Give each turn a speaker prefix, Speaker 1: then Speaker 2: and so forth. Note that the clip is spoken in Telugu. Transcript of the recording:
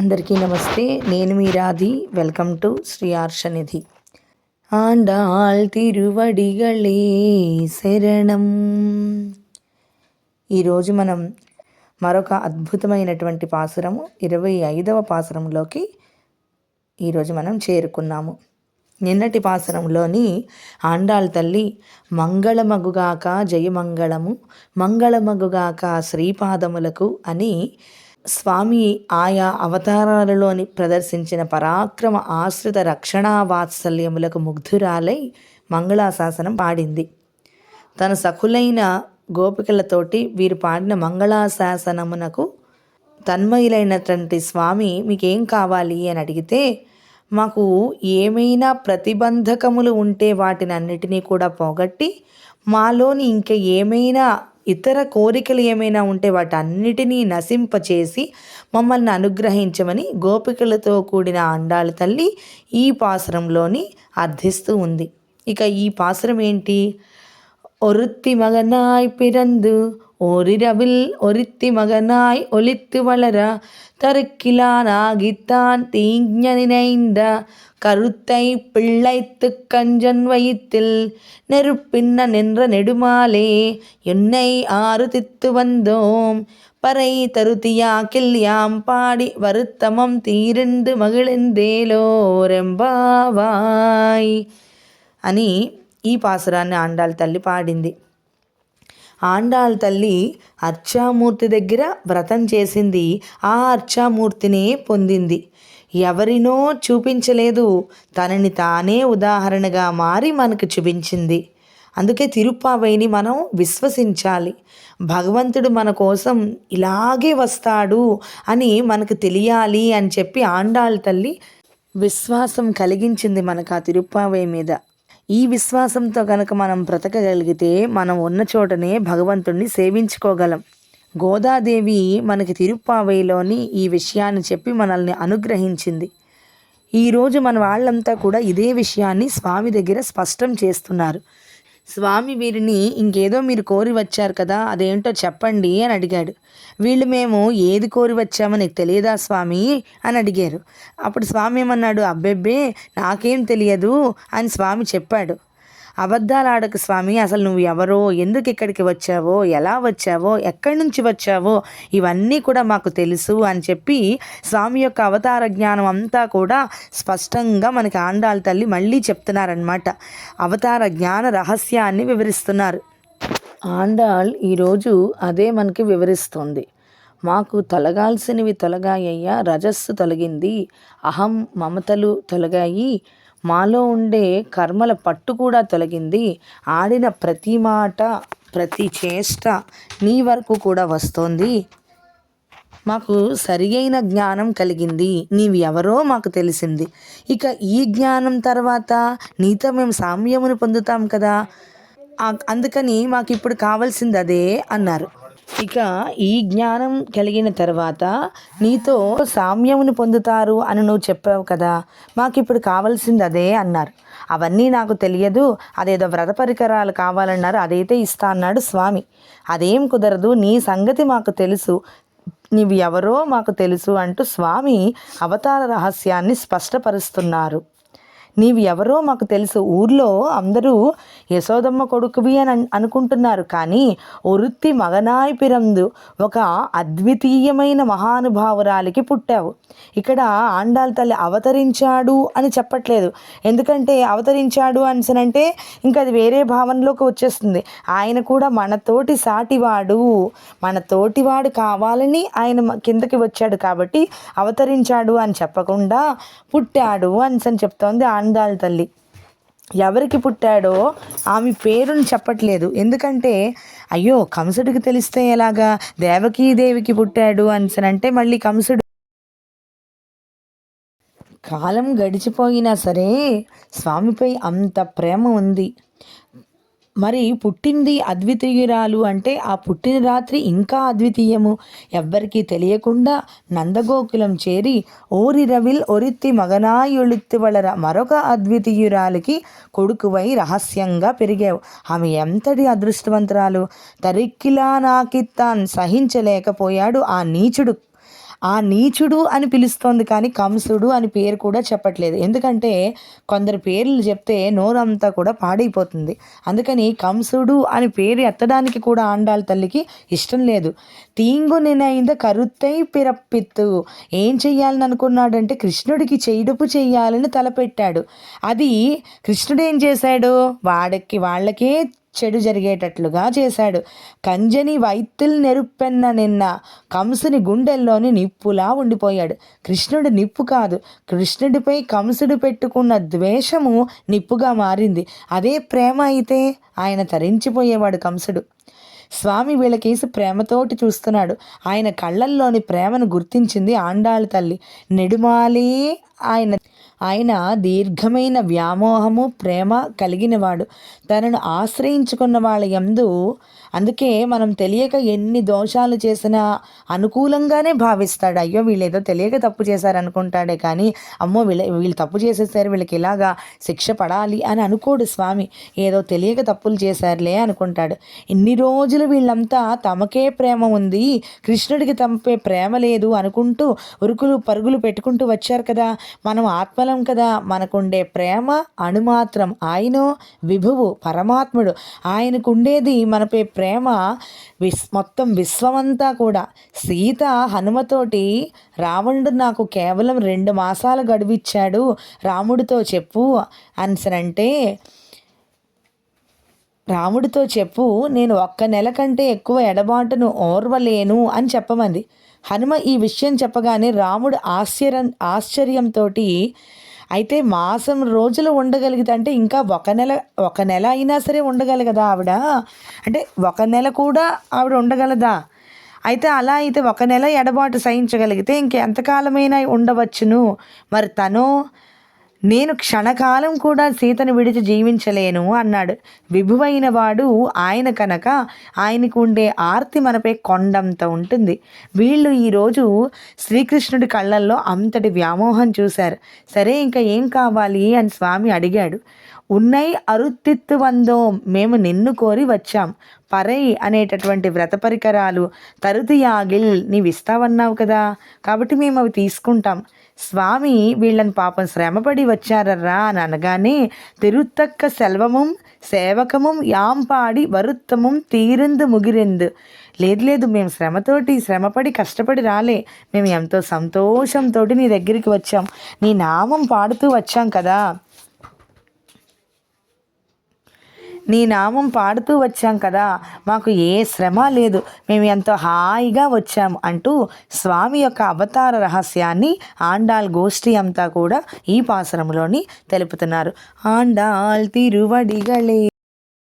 Speaker 1: అందరికీ నమస్తే. నేను మీ రాధి. వెల్కమ్ టు శ్రీ ఆర్షనిధి ఆండాల్ తిరువడిగళే శరణం. ఈరోజు మనం మరొక అద్భుతమైనటువంటి పాసురము ఇరవై ఐదవ పాసురంలోకి ఈరోజు మనం చేరుకున్నాము. నిన్నటి పాసరంలోని ఆండాళ్ తల్లి మంగళమగుగాక జయమంగళము మంగళమగుగాక శ్రీపాదములకు అని స్వామి ఆయా అవతారాలలోని ప్రదర్శించిన పరాక్రమ ఆశ్రిత రక్షణా వాత్సల్యములకు ముగ్ధురాలై మంగళాశాసనం పాడింది. తన సఖులైన గోపికలతోటి వీరు పాడిన మంగళాశాసనమునకు తన్మయులైనటువంటి స్వామి మీకేం కావాలి? అని అడిగితే మాకు ఏమైనా ప్రతిబంధకములు ఉంటే వాటిని అన్నిటినీ కూడా పోగొట్టి మాలోని ఇంకా ఏమైనా ఇతర కోరికలు ఏమైనా ఉంటే వాటన్నిటినీ నశింపచేసి మమ్మల్ని అనుగ్రహించమని గోపికలతో కూడిన అండాల తల్లి ఈ పాసరంలోని అర్థిస్తూ ఉంది. ఇక ఈ పాసరం ఏంటి? ఒరుత్తి మగనాయ్ పిరందు ஓரிரவில் ஒருத்தி மகனாய் ஒலித்து வளர தருக்கிலானாகித்தான் தீஞ்ச நினைந்த கருத்தை பிள்ளைத்து கஞ்சன் வயிற்றில் நெருப்பின்ன நின்ற நெடுமாலே என்னை ஆறு தித்து வந்தோம் பறை தருத்தியா கில்யாம் பாடி வருத்தமம் தீரண்டு మగిళిందేలోరెంబావాయ్ అని ఈ పాసురాన్ని ఆండాళ్ళ తల్లి పాడింది ఆండాళ్ళ తల్లి అర్చామూర్తి దగ్గర వ్రతం చేసింది. ఆ అర్చామూర్తినే పొందింది. ఎవరినో చూపించలేదు. తనని తానే ఉదాహరణగా మారి మనకు చూపించింది. అందుకే తిరుప్పావైని మనం విశ్వసించాలి. భగవంతుడు మన కోసం ఇలాగే వస్తాడు అని మనకు తెలియాలి అని చెప్పి ఆండాళ్ళ తల్లి విశ్వాసం కలిగించింది మనకు ఆ తిరుప్పావై మీద. ఈ విశ్వాసంతో కనుక మనం బ్రతకగలిగితే మనం ఉన్న చోటనే భగవంతుణ్ణి సేవించుకోగలం. గోదాదేవి మనకి తిరుప్పావైలోని ఈ విషయాన్ని చెప్పి మనల్ని అనుగ్రహించింది. ఈరోజు మన వాళ్ళంతా కూడా ఇదే విషయాన్ని స్వామి దగ్గర స్పష్టం చేస్తున్నారు. స్వామి వీరిని ఇంకేదో మీరు కోరి వచ్చారు కదా అదేంటో చెప్పండి అని అడిగాడు. వీళ్ళు మేము ఏది కోరి వచ్చామో నీకు తెలియదా స్వామి అని అడిగారు. అప్పుడు స్వామి ఏమన్నాడు అబ్బెబ్బే నాకేం తెలియదు అని స్వామి చెప్పాడు. అబద్ధాలాడకు స్వామి అసలు నువ్వు ఎవరో ఎందుకు ఇక్కడికి వచ్చావో ఎలా వచ్చావో ఎక్కడి నుంచి వచ్చావో ఇవన్నీ కూడా మాకు తెలుసు అని చెప్పి స్వామి యొక్క అవతార జ్ఞానం అంతా కూడా స్పష్టంగా మనకి ఆండాల తల్లి మళ్ళీ చెప్తున్నారనమాట అవతార జ్ఞాన రహస్యాన్ని వివరిస్తున్నారు. ఆండాళ్ ఈరోజు అదే మనకి వివరిస్తుంది. మాకు తొలగాల్సినవి తొలగాయ్యా రజస్సు తొలగింది అహం మమతలు తొలగాయి మాలో ఉండే కర్మల పట్టు కూడా తొలగింది. ఆడిన ప్రతి మాట ప్రతి చేష్ట నీ వరకు కూడా వస్తోంది. మాకు సరియైన జ్ఞానం కలిగింది. నీవు ఎవరో మాకు తెలిసింది. ఇక ఈ జ్ఞానం తర్వాత నీతో మేము సామ్యమును పొందుతాం కదా? అందుకని మాకు ఇప్పుడు కావాల్సింది అదే అన్నారు. ఇక ఈ జ్ఞానం కలిగిన తర్వాత నీతో సామ్యమును పొందుతారు అని నువ్వు చెప్పావు కదా. మాకు ఇప్పుడు కావాల్సింది అదే అన్నారు. అవన్నీ నాకు తెలియదు. అదేదో వ్రత పరికరాలు కావాలన్నారు. అదైతే ఇస్తా అన్నాడు స్వామి. అదేం కుదరదు. నీ సంగతి మాకు తెలుసు. నీవు ఎవరో మాకు తెలుసు అంటూ స్వామి అవతార రహస్యాన్ని స్పష్టపరుస్తున్నారు. నీవు ఎవరో మాకు తెలుసు. ఊర్లో అందరూ యశోదమ్మ కొడుకువి అని అనుకుంటున్నారు. కానీ ఒరుత్తి మగనాయి పిరందు ఒక అద్వితీయమైన మహానుభావురాలికి పుట్టావు. ఇక్కడ ఆండాల్ తల్లి అవతరించాడు అని చెప్పట్లేదు. ఎందుకంటే అవతరించాడు అంటే ఇంకా అది వేరే భావనలోకి వచ్చేస్తుంది. ఆయన కూడా మనతోటి సాటివాడు. మన తోటివాడు కావాలని ఆయన కిందకి వచ్చాడు కాబట్టి అవతరించాడు అని చెప్పకుండా పుట్టాడు అని చెప్తోంది ఆందాళ్ళ తల్లి. ఎవరికి పుట్టాడో ఆమె పేరుని చెప్పట్లేదు. ఎందుకంటే అయ్యో కంసుడికి తెలిస్తే ఎలాగా దేవికి పుట్టాడు అంటే మళ్ళీ కంసుడు. కాలం గడిచిపోయినా సరే స్వామిపై అంత ప్రేమ ఉంది. మరి పుట్టింది అద్వితీయురాలు అంటే ఆ పుట్టిన రాత్రి ఇంకా అద్వితీయము. ఎవ్వరికీ తెలియకుండా నందగోకులం చేరి ఓరి రవిల్ ఒరిత్తి మగనాయుళిత్తి వలర మరొక అద్వితీయురాలికి కొడుకువై రహస్యంగా పెరిగావు. ఆమె ఎంతటి అదృష్టవంతురాలు. తరిక్కిలా నాకిత్తాన్ సహించలేకపోయాడు ఆ నీచుడు. ఆ నీచుడు అని పిలుస్తోంది కానీ కంసుడు అని పేరు కూడా చెప్పట్లేదు. ఎందుకంటే కొందరు పేర్లు చెప్తే నోరంతా కూడా పాడైపోతుంది. అందుకని కంసుడు అని పేరు ఎత్తడానికి కూడా ఆండాళ్ళ తల్లికి ఇష్టం లేదు. తీంగు నినైంద కరుత్తై పిరప్పిత్తు. ఏం చెయ్యాలని అనుకున్నాడంటే కృష్ణుడికి చేయుడుపు చెయ్యాలని తలపెట్టాడు. అది కృష్ణుడు ఏం చేశాడు? వాడికి వాళ్ళకే చెడు జరిగేటట్లుగా చేశాడు. కంజని వైత్తిల్ నెరుప్పెన్న నిన్న కంసుని గుండెల్లోని నిప్పులా ఉండిపోయాడు. కృష్ణుడు నిప్పు కాదు కృష్ణుడిపై కంసుడు పెట్టుకున్న ద్వేషము నిప్పుగా మారింది. అదే ప్రేమ అయితే ఆయన తరించిపోయేవాడు కంసుడు. స్వామి వీళ్ళకేసి ప్రేమతోటి చూస్తున్నాడు. ఆయన కళ్ళల్లోని ప్రేమను గుర్తించింది ఆండాళ్ళ తల్లి. నెడుమాలి ఆయన ఆయన దీర్ఘమైన వ్యామోహము ప్రేమ కలిగినవాడు. తనను ఆశ్రయించుకున్న వాళ్ళ యందు అందుకే మనం తెలియక ఎన్ని దోషాలు చేసినా అనుకూలంగానే భావిస్తాడు. అయ్యో వీళ్ళు ఏదో తెలియక తప్పు చేశారనుకుంటాడే కానీ అమ్మో వీళ్ళ వీళ్ళు తప్పు చేసేసారు వీళ్ళకి ఇలాగా శిక్ష పడాలి అని అనుకోడు స్వామి. ఏదో తెలియక తప్పులు చేశారులే అనుకుంటాడు. ఇన్ని రోజులు వీళ్ళంతా తమకే ప్రేమ ఉంది కృష్ణుడికి తమపే ప్రేమ లేదు అనుకుంటూ ఉరుకులు పరుగులు పెట్టుకుంటూ వచ్చారు కదా. మనం ఆత్మల కదా మనకుండే ప్రేమ అణుమాత్రం. ఆయన విభువు పరమాత్ముడు. ఆయనకు ఉండేది మనపై ప్రేమ విస్ మొత్తం విశ్వమంతా కూడా. సీత హనుమతోటి రావణుడు నాకు కేవలం రెండు మాసాలు గడువిచ్చాడు. రాముడితో చెప్పు అనిసనంటే రాముడితో చెప్పు నేను ఒక్క నెల కంటే ఎక్కువ ఎడబాటును ఓర్వలేను అని చెప్పమంది. హనుమ ఈ విషయం చెప్పగానే రాముడు ఆశ్చర్యం ఆశ్చర్యంతో అయితే మాసం రోజులు ఉండగలిగితే అంటే ఇంకా ఒక నెల ఒక నెల అయినా సరే ఉండగలగదా ఆవిడ? అంటే ఒక నెల కూడా ఆవిడ ఉండగలదా? అయితే అలా అయితే ఒక నెల ఎడబాటు సహించగలిగితే ఇంకెంతకాలమైనా ఉండవచ్చును. మరి తను నేను క్షణకాలం కూడా సీతను విడిచి జీవించలేను అన్నాడు. విభువైన వాడు ఆయన కనుక ఆయనకు ఉండే ఆర్తి మనపై కొండంత ఉంటుంది. వీళ్ళు ఈరోజు శ్రీకృష్ణుడి కళ్ళల్లో అంతటి వ్యామోహం చూశారు. సరే ఇంకా ఏం కావాలి అని స్వామి అడిగాడు. ఉన్నై అరుత్తిత్తు వందోం. మేము నిన్ను కోరి వచ్చాం. పరై అనేటటువంటి వ్రత పరికరాలు తరుతి యాగిల్ నీవు ఇస్తావన్నావు కదా. కాబట్టి మేము అవి తీసుకుంటాం. స్వామి వీళ్ళని పాపం శ్రమపడి వచ్చారర్రా అని అనగానే తిరుత్తక్క సెల్వము సేవకము యాంపాడి వరుత్తము తీరిందు ముగిరిందు. లేదు లేదు మేము శ్రమతోటి శ్రమపడి కష్టపడి రాలే. మేము ఎంతో సంతోషంతో నీ దగ్గరికి వచ్చాం. నీ నామం పాడుతూ వచ్చాం కదా. నీ నామం పాడుతూ వచ్చాం కదా మాకు ఏ శ్రమ లేదు. మేము ఎంతో హాయిగా వచ్చాము అంటూ స్వామి యొక్క అవతార రహస్యాన్ని ఆండాల్ గోష్ఠి అంతా కూడా ఈ పాసరంలోని తెలుపుతున్నారు. ఆండాల్ తిరువడిగలే